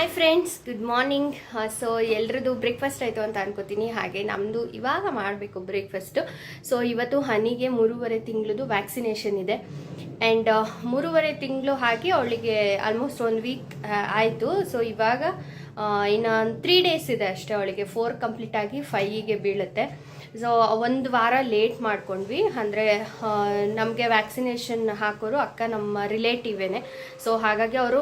Hi friends good morning so ಎಲ್ರದ್ದು breakfast ಆಯಿತು ಅಂತ ಅನ್ಕೋತೀನಿ. ಹಾಗೆ ನಮ್ಮದು ಇವಾಗ ಮಾಡಬೇಕು ಬ್ರೇಕ್ಫಾಸ್ಟು ಸೊ ಇವತ್ತು ಹನಿಗೆ ಮೂರುವರೆ ತಿಂಗಳದು ವ್ಯಾಕ್ಸಿನೇಷನ್ ಇದೆ. ಆ್ಯಂಡ್ ಮೂರುವರೆ ತಿಂಗಳು ಹಾಕಿ ಅವಳಿಗೆ ಆಲ್ಮೋಸ್ಟ್ ಒಂದು ವೀಕ್ ಆಯಿತು. ಸೊ ಇವಾಗ ಇನ್ನೊಂದು ತ್ರೀ ಡೇಸ್ ಇದೆ ಅಷ್ಟೇ ಅವಳಿಗೆ. ಫೋರ್ ಕಂಪ್ಲೀಟ್ ಆಗಿ ಫೈವಿಗೆ ಬೀಳುತ್ತೆ. ಸೊ ಒಂದು ವಾರ ಲೇಟ್ ಮಾಡ್ಕೊಂಡ್ವಿ. ಅಂದರೆ ನಮಗೆ ವ್ಯಾಕ್ಸಿನೇಷನ್ ಹಾಕೋರು ಅಕ್ಕ ನಮ್ಮ ರಿಲೇಟಿವೇನೆ ಸೊ ಹಾಗಾಗಿ ಅವರು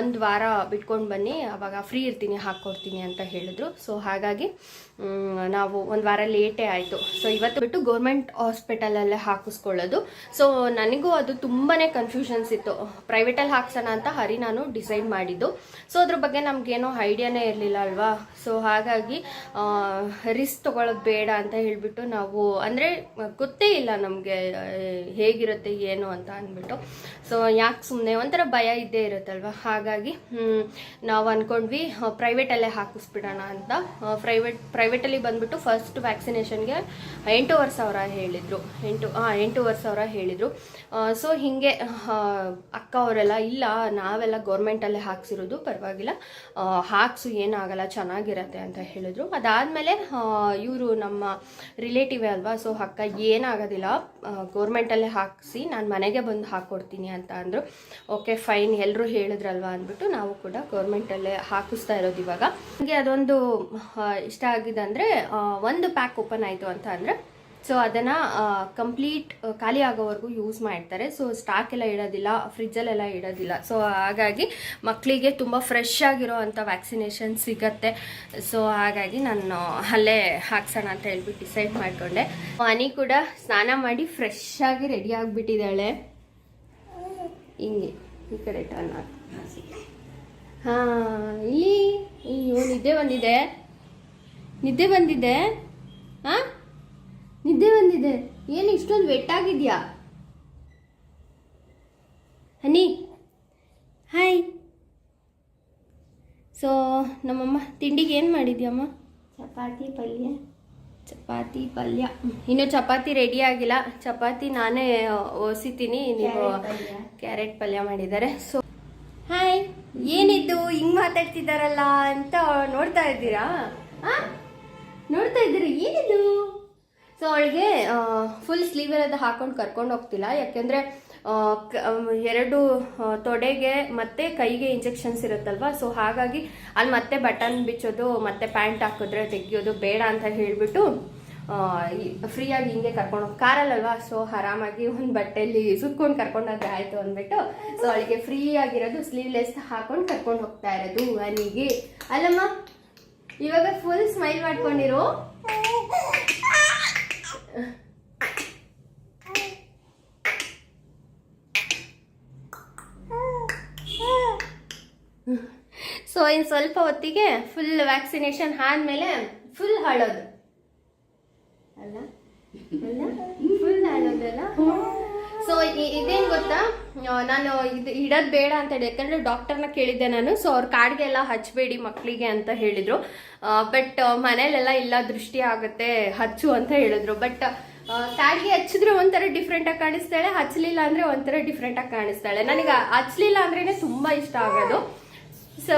ಒಂದು ವಾರ ಬಿಟ್ಕೊಂಡು ಬನ್ನಿ. ಅವಾಗ ಫ್ರೀ ಇರ್ತೀನಿ ಹಾಕ್ಕೊಡ್ತೀನಿ ಅಂತ ಹೇಳಿದ್ರು. ಸೊ ಹಾಗಾಗಿ ನಾವು ಒಂದು ವಾರ ಲೇಟೇ ಆಯಿತು. ಸೊ ಇವತ್ತು ಬಿಟ್ಟು ಗೌರ್ಮೆಂಟ್ ಹಾಸ್ಪಿಟಲಲ್ಲೇ ಹಾಕಿಸ್ಕೊಳ್ಳೋದು. ಸೊ ನನಗೂ ಅದು ತುಂಬಾ ಕನ್ಫ್ಯೂಷನ್ಸ್ ಇತ್ತು. ಪ್ರೈವೇಟಲ್ಲಿ ಹಾಕ್ಸೋಣ ಅಂತ ಹರಿ ನಾನು ಡಿಸೈಡ್ ಮಾಡಿದ್ದು. ಸೊ ಅದ್ರ ಬಗ್ಗೆ ನಮಗೇನೋ ಐಡಿಯಾನೇ ಇರಲಿಲ್ಲ ಅಲ್ವಾ? ಸೊ ಹಾಗಾಗಿ ರಿಸ್ಕ್ ತೊಗೊಳ್ಳೋದು ಬೇಡ ಅಂತ ಹೇಳಿಬಿಟ್ಟು ನಾವು, ಅಂದರೆ, ಗೊತ್ತೇ ಇಲ್ಲ ನಮಗೆ ಹೇಗಿರುತ್ತೆ, ಏನು ಅಂತ ಅಂದ್ಬಿಟ್ಟು. ಸೊ ಯಾಕೆ ಸುಮ್ಮನೆ ಒಂಥರ ಭಯ ಇದ್ದೇ ಇರುತ್ತಲ್ವ ಹಾಗಾಗಿ ನಾವು ಅಂದ್ಕೊಂಡ್ವಿ ಪ್ರೈವೇಟಲ್ಲೇ ಹಾಕಿಸ್ಬಿಡೋಣ ಅಂತ. ಪ್ರೈವೇಟ್ ಪ್ರೈವೇಟಲ್ಲಿ ಬಂದ್ಬಿಟ್ಟು ಫಸ್ಟ್ ವ್ಯಾಕ್ಸಿನೇಷನ್ಗೆ ಎಂಟೂವರೆ ಸಾವಿರ ಹೇಳಿದರು. ಎಂಟು ಹಾಂ ಎಂಟೂವರೆ ಸಾವಿರ ಹೇಳಿದರು. ಸೊ ಹೀಗೆ ಅಕ್ಕ ಅವರೆಲ್ಲ ಇಲ್ಲ, ನಾವೆಲ್ಲ ಗೌರ್ಮೆಂಟಲ್ಲೇ ಹಾಕ್ಸಿರೋದು, ಪರವಾಗಿಲ್ಲ. ಹಾಕ್ಸು, ಏನಾಗಲ್ಲ, ಚೆನ್ನಾಗಿರತ್ತೆ ಅಂತ ಹೇಳಿದ್ರು. ಅದಾದಮೇಲೆ ಇವರು ನಮ್ಮ ರಿಲೇಟಿವೇ ಅಲ್ವಾ ಸೊ ಅಕ್ಕ ಏನಾಗೋದಿಲ್ಲ ಗೌರ್ಮೆಂಟಲ್ಲೇ ಹಾಕಿಸಿ, ನಾನು ಮನೆಗೆ ಬಂದು ಹಾಕ್ಕೊಡ್ತೀನಿ ಅಂತ ಅಂದರು. ಓಕೆ ಫೈನ್ ಎಲ್ಲರೂ ಹೇಳಿದ್ರಲ್ವಾ ಅಂದ್ಬಿಟ್ಟು ನಾವು ಕೂಡ ಗೌರ್ಮೆಂಟಲ್ಲೇ ಹಾಕಿಸ್ತಾ ಇರೋದು ಇವಾಗ. ನನಗೆ ಅದೊಂದು ಇಷ್ಟ ಆಗಿದೆ ಅಂದರೆ ಒಂದು ಪ್ಯಾಕ್ ಓಪನ್ ಆಯಿತು ಅಂತ ಅಂದರೆ ಸೊ ಅದನ್ನು ಕಂಪ್ಲೀಟ್ ಖಾಲಿ ಆಗೋವರೆಗೂ ಯೂಸ್ ಮಾಡ್ತಾರೆ. ಸೊ ಸ್ಟಾಕ್ ಎಲ್ಲ ಇಡೋದಿಲ್ಲ ಫ್ರಿಜ್ಜಲ್ಲೆಲ್ಲ ಇಡೋದಿಲ್ಲ. ಸೊ ಹಾಗಾಗಿ ಮಕ್ಕಳಿಗೆ ತುಂಬ ಫ್ರೆಶ್ ಆಗಿರೋ ಅಂಥ ವ್ಯಾಕ್ಸಿನೇಷನ್ ಸಿಗತ್ತೆ. ಸೊ ಹಾಗಾಗಿ ನಾನು ಅಲ್ಲೇ ಹಾಕ್ಸೋಣ ಅಂತ ಹೇಳ್ಬಿಟ್ಟು ಡಿಸೈಡ್ ಮಾಡಿಕೊಂಡೆ. ಅನಿ ಕೂಡ ಸ್ನಾನ ಮಾಡಿ ಫ್ರೆಶ್ ಆಗಿ ರೆಡಿ ಆಗಿಬಿಟ್ಟಿದ್ದಾಳೆ. ಹಿಂಗೆ, ಈ ಕಡೆ ಟರ್ನ್ ಹಾಂ, ಇಲ್ಲಿ ಅಯ್ಯೋ ಒಂದಿದೆ ನಿದ್ದೆ ಬಂದಿದೆ? ಹಾ ನಿದ್ದೆ ಬಂದಿದೆ. ಏನು ಇಷ್ಟೊಂದು ವೆಟ್ಟಾಗಿದ್ಯಾ? ಹನಿ ಹಾಯ್ ಸೊ ನಮ್ಮಮ್ಮ ತಿಂಡಿಗೆ ಏನು ಮಾಡಿದ್ಯಮ್ಮ? ಚಪಾತಿ ಪಲ್ಯ. ಚಪಾತಿ ಪಲ್ಯ. ಇನ್ನು ಚಪಾತಿ ರೆಡಿ ಆಗಿಲ್ಲ. ಚಪಾತಿ ನಾನೇ ಒಸಿತೀನಿ. ನೀವು ಕ್ಯಾರೆಟ್ ಪಲ್ಯ. ಮಾಡಿದ್ದಾರೆ. ಸೊ ಹಾಯ್ ಏನಿದ್ದು ಹಿಂಗ್ ಮಾತಾಡ್ತಿದ್ದಾರಲ್ಲ ಅಂತ ನೋಡ್ತಾ ಇದ್ದೀರಾ? ಆ? ನೋಡ್ತಾ ಇದ್ದೀರಿ? ಏನಿದು? ಸೊ ಅವಳಿಗೆ ಫುಲ್ ಸ್ಲೀವ್ ಇರೋದು ಹಾಕೊಂಡು ಕರ್ಕೊಂಡು ಹೋಗ್ತಿಲ್ಲ. ಯಾಕೆಂದ್ರೆ ಎರಡು ತೊಡೆಗೆ ಮತ್ತೆ ಕೈಗೆ ಇಂಜೆಕ್ಷನ್ಸ್ ಇರುತ್ತಲ್ವಾ? ಸೊ ಹಾಗಾಗಿ ಅಲ್ಲಿ ಮತ್ತೆ ಬಟನ್ ಬಿಚ್ಚೋದು, ಮತ್ತೆ ಪ್ಯಾಂಟ್ ಹಾಕಿದ್ರೆ ತೆಗಿಯೋದು ಬೇಡ ಅಂತ ಹೇಳಿಬಿಟ್ಟು ಫ್ರೀಯಾಗಿ ಹಿಂಗೆ ಕರ್ಕೊಂಡು ಕಾರಲ್ಲಲ್ವಾ? ಸೊ ಆರಾಮಾಗಿ ಒಂದು ಬಟ್ಟೆಯಲ್ಲಿ ಸುತ್ಕೊಂಡು ಕರ್ಕೊಂಡೋದ್ರೆ ಆಯಿತು ಅಂದ್ಬಿಟ್ಟು ಸೊ ಅವಳಿಗೆ ಫ್ರೀ ಆಗಿರೋದು ಸ್ಲೀವ್ಲೆಸ್ ಹಾಕೊಂಡು ಕರ್ಕೊಂಡು ಹೋಗ್ತಾ ಇರೋದು ಅನಿಗೆ. ಅಲ್ಲಮ್ಮ? ಇವಾಗ ಫುಲ್ ಸ್ಮೈಲ್ ಮಾಡ್ಕೊಂಡಿರು. ಸೊ ಇನ್ನು ಸ್ವಲ್ಪ ಹೊತ್ತಿಗೆ ಫುಲ್ ವ್ಯಾಕ್ಸಿನೇಷನ್ ಆದಮೇಲೆ ಫುಲ್ ಹಾಡೋದು ಅಲ್ಲ? ಫುಲ್ ಹಾಳೋದಲ್ಲ ಸೊ ಇದೇನು ಗೊತ್ತಾ? ನಾನು ಇದು ಇಡೋದು ಬೇಡ ಅಂತ ಹೇಳಿ, ಯಾಕಂದ್ರೆ ಡಾಕ್ಟರ್ನ ಕೇಳಿದ್ದೆ ನಾನು. ಸೊ ಅವ್ರ ಕಾಡ್ಗೆಲ್ಲ ಹಚ್ಚಬೇಡಿ ಮಕ್ಕಳಿಗೆ ಅಂತ ಹೇಳಿದ್ರು. ಬಟ್ ಮನೇಲೆಲ್ಲ ಇಲ್ಲ, ದೃಷ್ಟಿ ಆಗುತ್ತೆ, ಹಚ್ಚು ಅಂತ ಹೇಳಿದ್ರು. ಬಟ್ ಕಾಡ್ಗೆ ಹಚ್ಚಿದ್ರೆ ಒಂಥರ ಡಿಫ್ರೆಂಟ್ ಆಗಿ ಕಾಣಿಸ್ತಾಳೆ ಹಚ್ಚಲಿಲ್ಲ ಅಂದ್ರೆ ಒಂಥರ ಡಿಫ್ರೆಂಟ್ ಆಗಿ ಕಾಣಿಸ್ತಾಳೆ. ನನಗೆ ಹಚ್ಚಲಿಲ್ಲ ಅಂದ್ರೇನೆ ತುಂಬಾ ಇಷ್ಟ ಆಗೋದು. ಸೊ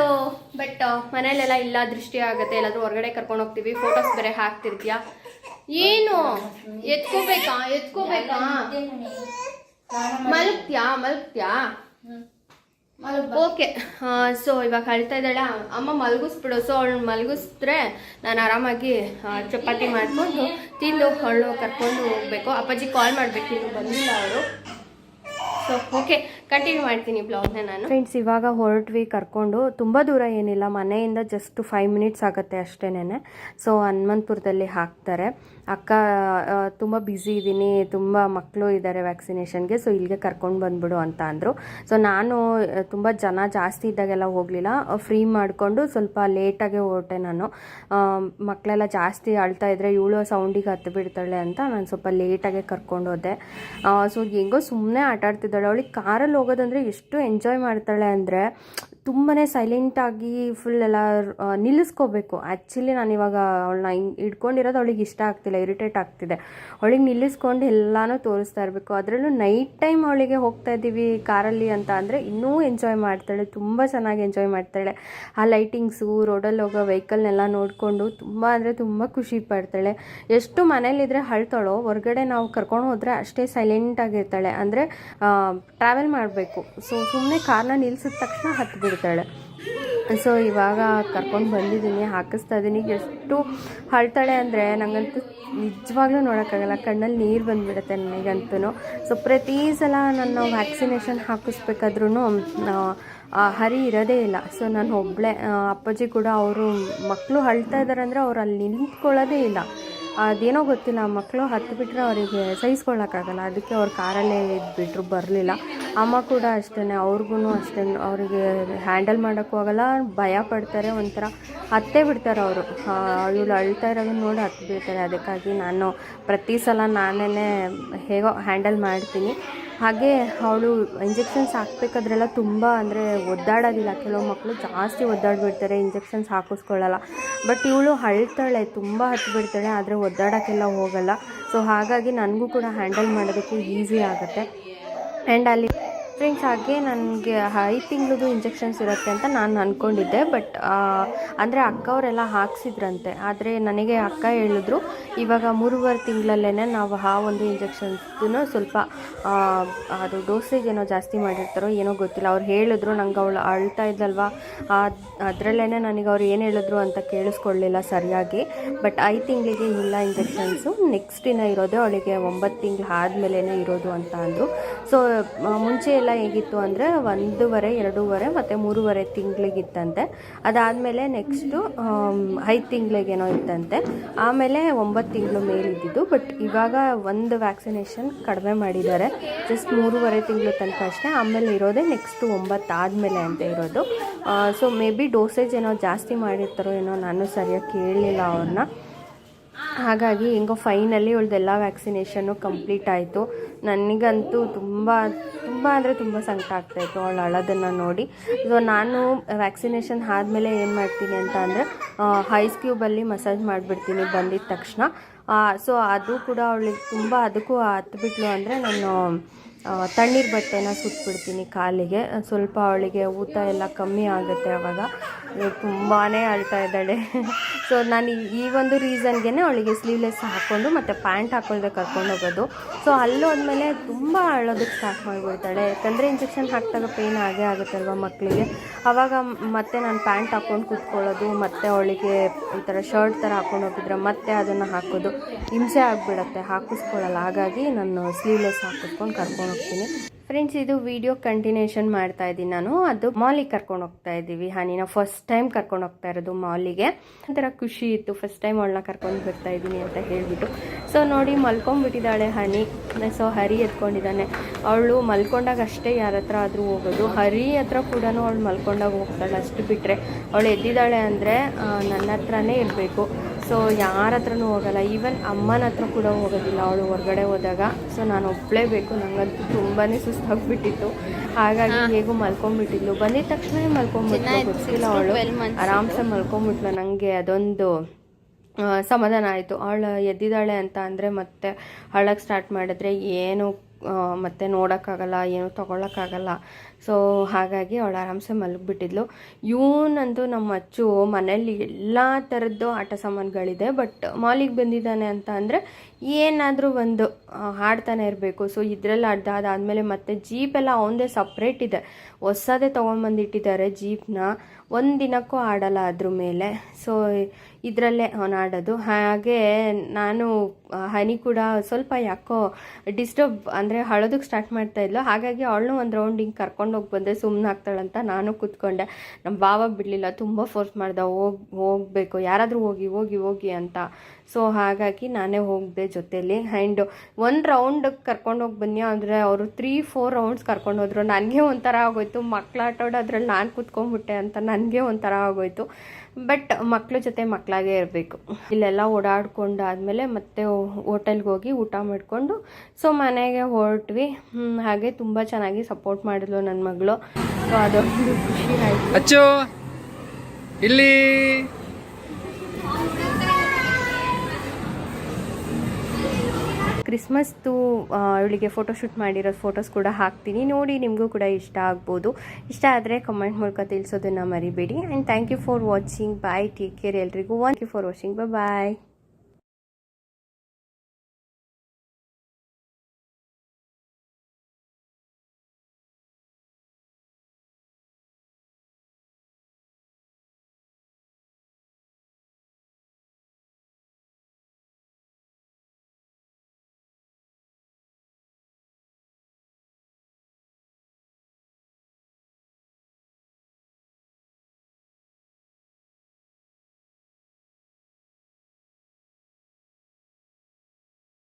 ಬಟ್ ಮನೇಲೆಲ್ಲ ಇಲ್ಲ, ದೃಷ್ಟಿ ಆಗುತ್ತೆ, ಎಲ್ಲಾದ್ರೂ ಹೊರಗಡೆ ಕರ್ಕೊಂಡು ಹೋಗ್ತೀವಿ ಫೋಟೋಸ್ ಬೇರೆ ಹಾಕ್ತಿರ್ತೀಯ? ಏನು? ಎತ್ಕೋಬೇಕಾ? ಎತ್ಕೋಬೇಕಾ? ಮಲಗ್ತ್ಯಾ ಮಲಗ್ತ್ಯಾ ಓಕೆ. ಸೊ, ಇವಾಗ ಹೇಳ್ತಾ ಇದ್ದಾಳೆ. ಅಮ್ಮ ಮಲಗಿಸ್ಬಿಡು. ಸೊ ಅವಳು ಮಲಗಿಸಿದ್ರೆ ನಾನು ಆರಾಮಾಗಿ ಚಪಾತಿ ಮಾಡಿಕೊಂಡು ತಿಂದು ಅವಳು ಕರ್ಕೊಂಡು ಹೋಗ್ಬೇಕು. ಅಪ್ಪಾಜಿ ಕಾಲ್ ಮಾಡಬೇಕು. ಇನ್ನು ಬಂದಿಲ್ಲ ಅವರು. ಸೊ ಓಕೆ ಕಂಟಿನ್ಯೂ ಮಾಡ್ತೀನಿ ಬ್ಲಾಗ್ನ ನಾನು. ಫ್ರೆಂಡ್ಸ್ ಇವಾಗ ಹೊರಟ್ವಿ ಕರ್ಕೊಂಡು. ತುಂಬ ದೂರ ಏನಿಲ್ಲ. ಮನೆಯಿಂದ ಜಸ್ಟ್ ಫೈವ್ ಮಿನಿಟ್ಸ್ ಆಗುತ್ತೆ ಅಷ್ಟೇನೆ ಸೊ ಹನುಮಂತಪುರದಲ್ಲಿ ಹಾಕ್ತಾರೆ. ಅಕ್ಕ ತುಂಬ ಬ್ಯುಸಿ ಇದ್ದೀನಿ ತುಂಬ ಮಕ್ಕಳು ಇದ್ದಾರೆ ವ್ಯಾಕ್ಸಿನೇಷನ್ಗೆ ಸೊ ಇಲ್ಲಿಗೆ ಕರ್ಕೊಂಡು ಬಂದ್ಬಿಡು ಅಂತ ಅಂದರು. ಸೊ ನಾನು ತುಂಬ ಜನ ಜಾಸ್ತಿ ಇದ್ದಾಗೆಲ್ಲ ಹೋಗಲಿಲ್ಲ. ಫ್ರೀ ಮಾಡಿಕೊಂಡು ಸ್ವಲ್ಪ ಲೇಟಾಗೆ ಹೊರಟೆ ನಾನು. ಮಕ್ಕಳೆಲ್ಲ ಜಾಸ್ತಿ ಅಳ್ತಾ ಇದ್ದರೆ ಇವಳು ಸೌಂಡಿಗೆ ಹತ್ತು ಬಿಡ್ತಾಳೆ ಅಂತ ನಾನು ಸ್ವಲ್ಪ ಲೇಟಾಗೆ ಕರ್ಕೊಂಡು ಹೋದೆ. ಸೊ ಹೆಂಗೋ ಸುಮ್ಮನೆ ಆಟಾಡ್ತಿದ್ದಾಳೆ. ಅವಳಿಗೆ ಕಾರಲ್ಲಿ ಹೋಗೋದಂದ್ರೆ ಎಷ್ಟು ಎಂಜಾಯ್ ಮಾಡ್ತಾಳೆ ಅಂದರೆ ತುಂಬಾ ಸೈಲೆಂಟಾಗಿ ಫುಲ್ ಎಲ್ಲ ನಿಲ್ಲಿಸ್ಕೋಬೇಕು. ಆ್ಯಕ್ಚುಲಿ ನಾನು ಇವಾಗ ಅವಳನ್ನ ಹಿಂಗೆ ಹಿಡ್ಕೊಂಡಿರೋದು ಅವಳಿಗೆ ಇಷ್ಟ ಆಗ್ತಿಲ್ಲ ಇರಿಟೇಟ್ ಆಗ್ತಿದೆ. ಅವಳಿಗೆ ನಿಲ್ಲಿಸ್ಕೊಂಡು ಎಲ್ಲನೂ ತೋರಿಸ್ತಾ ಇರಬೇಕು. ಅದರಲ್ಲೂ ನೈಟ್ ಟೈಮ್ ಅವಳಿಗೆ ಹೋಗ್ತಾ ಇದ್ದೀವಿ ಕಾರಲ್ಲಿ ಅಂತ ಅಂದರೆ ಇನ್ನೂ ಎಂಜಾಯ್ ಮಾಡ್ತಾಳೆ, ತುಂಬ ಚೆನ್ನಾಗಿ ಎಂಜಾಯ್ ಮಾಡ್ತಾಳೆ. ಆ ಲೈಟಿಂಗ್ಸು ರೋಡಲ್ಲಿ ಹೋಗೋ ವೆಹಿಕಲ್ನೆಲ್ಲ ನೋಡಿಕೊಂಡು ತುಂಬ ಅಂದರೆ ತುಂಬ ಖುಷಿ ಪಡ್ತಾಳೆ. ಎಷ್ಟು ಮನೇಲಿದ್ರೆ ಅಳ್ತಾಳೋ, ಹೊರಗಡೆ ನಾವು ಕರ್ಕೊಂಡು ಹೋದರೆ ಅಷ್ಟೇ ಸೈಲೆಂಟಾಗಿರ್ತಾಳೆ ಅಂದರೆ ಟ್ರಾವೆಲ್ ಮಾಡಬೇಕು. ಸೊ ಸುಮ್ಮನೆ ಕಾರನ್ನ ನಿಲ್ಸಿದ ತಕ್ಷಣ ಹತ್ತು ಬಿಡ್ತಾಳೆ ಸೊ ಇವಾಗ ಕರ್ಕೊಂಡು ಬಂದಿದ್ದೀನಿ, ಹಾಕಿಸ್ತಾ ಇದ್ದೀನಿ ಎಷ್ಟು ಅಳ್ತಾಳೆ ಅಂದರೆ ನನಗಂತೂ ನಿಜವಾಗ್ಲೂ ನೋಡೋಕ್ಕಾಗಲ್ಲ. ಕಣ್ಣಲ್ಲಿ ನೀರು ಬಂದುಬಿಡುತ್ತೆ ನನಗಂತೂ ಸೊ ಪ್ರತಿ ಸಲ ನಾನು ವ್ಯಾಕ್ಸಿನೇಷನ್ ಹಾಕಿಸ್ಬೇಕಾದ್ರೂ ಹರಿ ಇರೋದೇ ಇಲ್ಲ. ಸೊ ನಾನು ಒಬ್ಬಳೇ ಅಪ್ಪಾಜಿ ಕೂಡ ಅವರು ಮಕ್ಕಳು ಅಳ್ತಾ ಇದ್ದಾರೆ ಅಂದರೆ ಅವ್ರು ಅಲ್ಲಿ ನಿಂತ್ಕೊಳ್ಳೋದೇ ಇಲ್ಲ. ಅದೇನೋ ಗೊತ್ತಿಲ್ಲ, ಮಕ್ಕಳು ಹತ್ತು ಬಿಟ್ಟರೆ ಅವರಿಗೆ ಸಹಿಸ್ಕೊಳ್ಳೋಕ್ಕಾಗಲ್ಲ ಅದಕ್ಕೆ ಅವ್ರು ಕಾರಲ್ಲೇ ಇದ್ಬಿಟ್ರು, ಬರಲಿಲ್ಲ. ಅಮ್ಮ ಕೂಡ ಅಷ್ಟೇ ಅವ್ರಿಗೂ ಅಷ್ಟೇ, ಅವರಿಗೆ ಹ್ಯಾಂಡಲ್ ಮಾಡೋಕ್ಕೂ ಆಗಲ್ಲ, ಭಯ ಪಡ್ತಾರೆ, ಒಂಥರ ಹತ್ತೇ ಬಿಡ್ತಾರೆ ಅವರು. ಇವಳು ಅಳ್ತಾ ಇರೋದನ್ನ ನೋಡಿ ಹತ್ತು ಬಿಡ್ತಾರೆ. ಅದಕ್ಕಾಗಿ ನಾನು ಪ್ರತಿ ಸಲ ನಾನೇ ಹೇಗೋ ಹ್ಯಾಂಡಲ್ ಮಾಡ್ತೀನಿ. ಹಾಗೆ ಅವಳು ಇಂಜೆಕ್ಷನ್ಸ್ ಹಾಕ್ಬೇಕಾದ್ರೆಲ್ಲ ತುಂಬ ಅಂದರೆ ಒದ್ದಾಡೋದಿಲ್ಲ. ಕೆಲವು ಮಕ್ಕಳು ಜಾಸ್ತಿ ಒದ್ದಾಡಿಬಿಡ್ತಾರೆ ಇಂಜೆಕ್ಷನ್ಸ್ ಹಾಕಿಸ್ಕೊಳ್ಳಲ್ಲ. ಬಟ್ ಇವಳು ಅಳ್ತಾಳೆ, ತುಂಬ ಹತ್ತು ಬಿಡ್ತಾಳೆ ಆದರೆ ಒದ್ದಾಡೋಕ್ಕೆಲ್ಲ ಹೋಗಲ್ಲ. ಸೊ ಹಾಗಾಗಿ ನನಗೂ ಕೂಡ ಹ್ಯಾಂಡಲ್ ಮಾಡೋದಕ್ಕೆ ಈಸಿ ಆಗುತ್ತೆ. ಆ್ಯಂಡ್ ಅಲ್ಲಿ ಫ್ರೆಂಡ್ಸ್ ಹಾಗೆ ನನಗೆ ಐದು ತಿಂಗಳದು ಇಂಜೆಕ್ಷನ್ಸ್ ಇರುತ್ತೆ ಅಂತ ನಾನು ಅಂದ್ಕೊಂಡಿದ್ದೆ ಬಟ್ ಅಂದರೆ ಅಕ್ಕವರೆಲ್ಲ ಹಾಕ್ಸಿದ್ರಂತೆ. ಆದರೆ ನನಗೆ ಅಕ್ಕ ಹೇಳಿದ್ರು, ಇವಾಗ ಮೂರುವರೆ ತಿಂಗಳಲ್ಲೇ ನಾವು ಆ ಒಂದು ಇಂಜೆಕ್ಷನ್ಸ್ದು ಸ್ವಲ್ಪ ಅದು ಡೋಸೇಜ್ ಏನೋ ಜಾಸ್ತಿ ಮಾಡಿರ್ತಾರೋ ಏನೋ ಗೊತ್ತಿಲ್ಲ. ಅವ್ರು ಹೇಳಿದ್ರು, ನಂಗೆ ಅವಳು ಅಳ್ತಾ ಇದ್ದಲ್ವಾ ಅದರಲ್ಲೇ ನನಗೆ ಅವ್ರು ಏನು ಹೇಳಿದ್ರು ಅಂತ ಕೇಳಿಸ್ಕೊಳ್ಳಿಲ್ಲ ಸರಿಯಾಗಿ. ಬಟ್ ಐದು ತಿಂಗಳಿಗೆ ಇಲ್ಲ ಇಂಜೆಕ್ಷನ್ಸು. ನೆಕ್ಸ್ಟ್ ದಿನ ಇರೋದೇ ಅವಳಿಗೆ ಒಂಬತ್ತು ತಿಂಗಳು ಆದಮೇಲೆ ಇರೋದು ಅಂತ ಅಂದರು. ಸೊ ಮುಂಚೆ ಹೇಗಿತ್ತು ಅಂದರೆ ಒಂದೂವರೆ, ಎರಡೂವರೆ ಮತ್ತು ಮೂರುವರೆ ತಿಂಗಳಿಗಿತ್ತಂತೆ. ಅದಾದಮೇಲೆ ನೆಕ್ಸ್ಟು ಐದು ತಿಂಗಳಿಗೇನೋ ಇತ್ತಂತೆ. ಆಮೇಲೆ ಒಂಬತ್ತು ತಿಂಗಳು ಮೇಲಿದ್ದಿದ್ದು ಬಟ್ ಇವಾಗ ಒಂದು ವ್ಯಾಕ್ಸಿನೇಷನ್ ಕಡಿಮೆ ಮಾಡಿದ್ದಾರೆ. ಜಸ್ಟ್ ಮೂರುವರೆ ತಿಂಗಳು ತನಕ ಅಷ್ಟೇ. ಆಮೇಲೆ ಇರೋದೇ ನೆಕ್ಸ್ಟು ಒಂಬತ್ತು ಆದಮೇಲೆ ಅಂತ ಇರೋದು. ಸೊ ಮೇ ಬಿ ಡೋಸೇಜ್ ಏನೋ ಜಾಸ್ತಿ ಮಾಡಿರ್ತಾರೋ ಏನೋ ನಾನು ಸರಿಯಾಗಿ ಕೇಳಲಿಲ್ಲ ಅವ್ರನ್ನ. ಹಾಗಾಗಿ ಹೆಂಗೋ ಫೈನಲಿ ಇವಳ್ದೆಲ್ಲ ವ್ಯಾಕ್ಸಿನೇಷನ್ನು ಕಂಪ್ಲೀಟ್ ಆಯಿತು. ನನಗಂತೂ ತುಂಬ ತುಂಬ ಅಂದರೆ ತುಂಬ ಸಂಕಟ ಆಗ್ತಾಯಿತ್ತು ಅವಳು ಅಳೋದನ್ನು ನೋಡಿ. ಸೊ ನಾನು ವ್ಯಾಕ್ಸಿನೇಷನ್ ಆದಮೇಲೆ ಏನು ಮಾಡ್ತೀನಿ ಅಂತ ಅಂದರೆ ಹೈಸ್ ಕ್ಯೂಬಲ್ಲಿ ಮಸಾಜ್ ಮಾಡಿಬಿಡ್ತೀನಿ ಬಂದಿದ್ದ ತಕ್ಷಣ. ಸೊ ಅದು ಕೂಡ ಅವಳಿಗೆ ತುಂಬ, ಅದಕ್ಕೂ ಹತ್ಬಿಟ್ಲು ಅಂದರೆ ನಾನು ತಣ್ಣೀರು ಬಟ್ಟೆನ ಸುತ್ತಬಿಡ್ತೀನಿ ಕಾಲಿಗೆ. ಸ್ವಲ್ಪ ಅವಳಿಗೆ ಊತ ಎಲ್ಲ ಕಮ್ಮಿ ಆಗುತ್ತೆ ಆವಾಗ ತುಂಬಾ ಅಳ್ತಾ ಇದ್ದಾಳೆ. ಸೊ ನಾನು ಈ- ಒಂದು ರೀಸನ್ಗೆ ಅವಳಿಗೆ ಸ್ಲೀವ್ಲೆಸ್ ಹಾಕ್ಕೊಂಡು ಮತ್ತು ಪ್ಯಾಂಟ್ ಹಾಕೊಳ್ದೆ ಕರ್ಕೊಂಡು ಹೋಗೋದು. ಸೊ ಅಲ್ಲೋದ್ಮೇಲೆ ತುಂಬ ಅಳೋದಕ್ಕೆ ಸ್ಟಾರ್ಟ್ ಮಾಡಿಬಿಡ್ತಾಳೆ. ಯಾಕಂದರೆ ಇಂಜೆಕ್ಷನ್ ಹಾಕಿದಾಗ ಪೇಯ್ನ್ ಆಗೇ ಆಗುತ್ತಲ್ವ ಮಕ್ಕಳಿಗೆ ಆವಾಗ ಮತ್ತೆ ನಾನು ಪ್ಯಾಂಟ್ ಹಾಕ್ಕೊಂಡು ಕೂತ್ಕೊಳ್ಳೋದು, ಮತ್ತು ಅವಳಿಗೆ ಈ ಥರ ಶರ್ಟ್ ಥರ ಹಾಕ್ಕೊಂಡು ಹೋಗಿದ್ರೆ ಮತ್ತೆ ಅದನ್ನು ಹಾಕೋದು. ಹಿಂಸೆ ಆಗಿಬಿಡತ್ತೆ. ಹಾಕಿಸ್ಕೊಳ್ಳಲ್ಲ. ಹಾಗಾಗಿ ನಾನು ಸ್ಲೀವ್ಲೆಸ್ ಹಾಕಿಸ್ಕೊಂಡು ಕರ್ಕೊಂಡು ಹೋಗ್ತೀನಿ. ಫ್ರೆಂಡ್ಸ್ ಇದು ವಿಡಿಯೋ ಕಂಟಿನ್ಯೂಷನ್ ಮಾಡ್ತಾ ಇದ್ದೀನಿ ನಾನು. ಅದು ಮಾಲಿಗೆ ಕರ್ಕೊಂಡು ಹೋಗ್ತಾ ಇದ್ದೀವಿ. ಹನಿನ ಫಸ್ಟ್ ಟೈಮ್ ಕರ್ಕೊಂಡು ಹೋಗ್ತಾ ಇರೋದು ಮಾಲಿಗೆ ಒಂಥರ ಖುಷಿ ಇತ್ತು. ಫಸ್ಟ್ ಟೈಮ್ ಅವಳನ್ನ ಕರ್ಕೊಂಡು ಬರ್ತಾ ಇದ್ದೀನಿ ಅಂತ ಹೇಳಿಬಿಟ್ಟು. ಸೊ ನೋಡಿ, ಮಲ್ಕೊಂಡ್ಬಿಟ್ಟಿದ್ದಾಳೆ ಹನಿ ಸೊ ಹರಿ ಎತ್ಕೊಂಡಿದ್ದಾನೆ. ಅವಳು ಮಲ್ಕೊಂಡಾಗ ಅಷ್ಟೇ ಯಾರ ಹತ್ರ ಆದರೂ ಹೋಗೋದು. ಹರಿ ಹತ್ರ ಕೂಡ ಅವಳು ಮಲ್ಕೊಂಡಾಗ ಹೋಗ್ತಾಳೆ ಅಷ್ಟು ಬಿಟ್ಟರೆ ಅವಳು ಎದ್ದಿದ್ದಾಳೆ ಅಂದರೆ ನನ್ನ ಹತ್ರನೇ ಇರಬೇಕು. ಸೊ ಯಾರ ಹತ್ರನೂ ಹೋಗಲ್ಲ. ಈವನ್ ಅಮ್ಮನ ಹತ್ರ ಕೂಡ ಹೋಗೋದಿಲ್ಲ ಅವಳು ಹೊರಗಡೆ ಹೋದಾಗ. ಸೊ ನಾನು ಒಬ್ಬಳೇಬೇಕು ನನಗಂತೂ ತುಂಬಾ ಸುಸ್ತಾಗ್ಬಿಟ್ಟಿತ್ತು. ಹಾಗಾಗಿ ಹೇಗೂ ಮಲ್ಕೊಂಡ್ಬಿಟ್ಟಿದ್ಲು ಬಂದಿದ ತಕ್ಷಣ ಮಲ್ಕೊಂಡ್ಬಿಟ್ಲು ಗೊತ್ತಿಲ್ಲ ಅವಳು. ಆರಾಮ್ಸೆ ಮಲ್ಕೊಂಡ್ಬಿಟ್ಲು ನನಗೆ ಅದೊಂದು ಸಮಾಧಾನ ಆಯಿತು. ಅವಳು ಎದ್ದಿದ್ದಾಳೆ ಅಂತ ಅಂದರೆ ಮತ್ತೆ ಅಳಕ್ಕೆ ಸ್ಟಾರ್ಟ್ ಮಾಡಿದ್ರೆ ಏನು ಮತ್ತೆ ನೋಡೋಕ್ಕಾಗಲ್ಲ, ಏನು ತೊಗೊಳಕ್ಕಾಗಲ್ಲ. ಸೊ ಹಾಗಾಗಿ ಅವಳು ಆರಾಮ್ಸೆ ಮಲಗಿಬಿಟ್ಟಿದ್ಲು. ಇವನಂತೂ ನಮ್ಮ ಅಚ್ಚು ಮನೇಲಿ ಎಲ್ಲ ಥರದ್ದು ಆಟ ಸಾಮಾನುಗಳಿದೆ ಬಟ್ ಮಾಲಿಗೆ ಬಂದಿದ್ದಾನೆ ಅಂತ ಅಂದರೆ ಏನಾದರೂ ಒಂದು ಹಾಡ್ತಾನೆ ಇರಬೇಕು. ಸೊ ಇದರಲ್ಲಿ ಅದಾದಮೇಲೆ ಮತ್ತೆ ಎಲ್ಲ ಅವನದೇ ಸಪ್ರೇಟ್ ಇದೆ. ಹೊಸದೇ ತೊಗೊಂಬಂದಿಟ್ಟಿದ್ದಾರೆ ಜೀಪ್ನ. ಒಂದು ದಿನಕ್ಕೂ ಆಡಲ್ಲ ಅದ್ರ ಮೇಲೆ. ಸೊ ಇದರಲ್ಲೇ ಅವನು ಆಡೋದು ಹಾಗೆ ನಾನು ಹನಿ ಕೂಡ ಸ್ವಲ್ಪ ಯಾಕೋ ಡಿಸ್ಟರ್ಬ್ ಅಂದರೆ ಹಳೋದಕ್ಕೆ ಸ್ಟಾರ್ಟ್ ಮಾಡ್ತಾ ಇದ್ಲು. ಹಾಗಾಗಿ ಅವಳನ್ನೂ ಒಂದು ರೌಂಡ್ ಹಿಂಗೆ ಕರ್ಕೊಂಡು ಹೋಗಿ ಬಂದೆ. ಸುಮ್ಮನೆ ಆಗ್ತಾಳಂತ ನಾನು ಕೂತ್ಕೊಂಡೆ. ನಮ್ಮ ಬಾವ ಬಿಡಲಿಲ್ಲ. ತುಂಬ ಫೋರ್ಸ್ ಮಾಡ್ದೆ. ಹೋಗಿ, ಹೋಗಬೇಕು. ಯಾರಾದರೂ ಹೋಗಿ ಹೋಗಿ ಹೋಗಿ ಅಂತ. ಸೊ ಹಾಗಾಗಿ ನಾನೇ ಹೋಗಿದ್ದೆ ಜೊತೇಲಿ. ಆ್ಯಂಡ್ ಒಂದು ರೌಂಡ್ ಕರ್ಕೊಂಡೋಗಿ ಬನ್ನಿ. ಅಂದರೆ ಅವರು ತ್ರೀ ಫೋರ್ ರೌಂಡ್ಸ್ ಕರ್ಕೊಂಡು ಹೋದರು. ನನಗೆ ಒಂಥರ ಆಗೋಯ್ತು. ಮಕ್ಳು ಆಟಾಡೋ ಅದ್ರಲ್ಲಿ ನಾನು ಕೂತ್ಕೊಂಡ್ಬಿಟ್ಟೆ ಅಂತ ನನಗೆ ಒಂಥರ ಆಗೋಯ್ತು. ಬಟ್ ಮಕ್ಳ ಜೊತೆ ಮಕ್ಕಳಾಗೇ ಇರಬೇಕು. ಇಲ್ಲೆಲ್ಲ ಓಡಾಡ್ಕೊಂಡು ಆದಮೇಲೆ ಮತ್ತೆ ಹೋಟೆಲ್ಗೆ ಹೋಗಿ ಊಟ ಮಾಡಿಕೊಂಡು ಸೊ ಮನೆಗೆ ಹೊರಟ್ವಿ. ಹಾಗೆ ತುಂಬ ಚೆನ್ನಾಗಿ ಸಪೋರ್ಟ್ ಮಾಡಿದ್ಲು ನನ್ನ ಮಗಳು. ಸೊ ಅದೊಂದು ಖುಷಿ ಆಯಿತು. ಇಲ್ಲಿ. ಕ್ರಿಸ್ಮಸ್ದು ಇವಳಿಗೆ ಫೋಟೋಶೂಟ್ ಮಾಡಿರೋ ಫೋಟೋಸ್ ಕೂಡ ಹಾಕ್ತೀನಿ. ನೋಡಿ ನಿಮಗೂ ಕೂಡ ಇಷ್ಟ ಆಗ್ಬೋದು. ಇಷ್ಟ ಆದರೆ ಕಮೆಂಟ್ ಮೂಲಕ ತಿಳಿಸೋದನ್ನು ಮರಿಬೇಡಿ. And thank you for watching bye take care ಎಲ್ರಿಗೂ. Thank you for watching bye